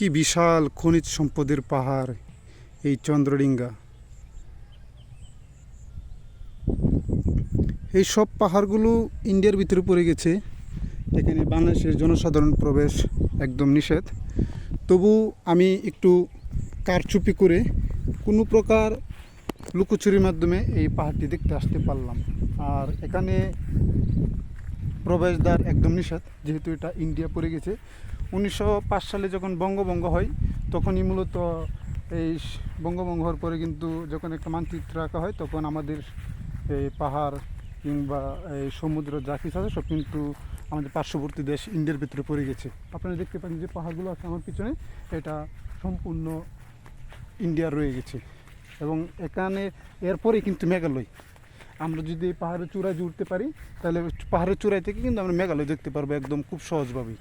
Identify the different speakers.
Speaker 1: কি বিশাল খনিজ সম্পদের পাহাড় এই চন্দ্রডিঙ্গা? এই সব পাহাড়গুলো ইন্ডিয়ার ভিতরে পড়ে গেছে, এখানে বাংলাদেশের জনসাধারণ প্রবেশ একদম নিষেধ। তবু আমি একটু কারচুপি করে কোনো প্রকার লুকোচুরির মাধ্যমে এই পাহাড়টি দেখতে আসতে পারলাম। আর এখানে প্রবেশদ্বার একদম নিষেধ, যেহেতু এটা ইন্ডিয়া পড়ে গেছে। উনিশশো পাঁচ সালে যখন বঙ্গভঙ্গ হয়, তখনই মূলত এই বঙ্গভঙ্গ হওয়ার পরে কিন্তু যখন একটা মানচিত্র রাখা হয়, তখন আমাদের এই পাহাড় কিংবা এই সমুদ্র যা কিছু আছে সব কিন্তু আমাদের পার্শ্ববর্তী দেশ ইন্ডিয়ার ভিতরে পড়ে গেছে। আপনারা দেখতে পাচ্ছেন যে পাহাড়গুলো আছে আমার পিছনে, এটা সম্পূর্ণ ইন্ডিয়া রয়ে গেছে। এবং এখানে এরপরেই কিন্তু মেঘালয়। আমরা যদি এই পাহাড়ের চূড়ায় উঠতে পারি, তাহলে পাহাড়ের চূড়ায় থেকে কিন্তু আমরা মেঘালয় দেখতে পারব একদম খুব সহজভাবেই।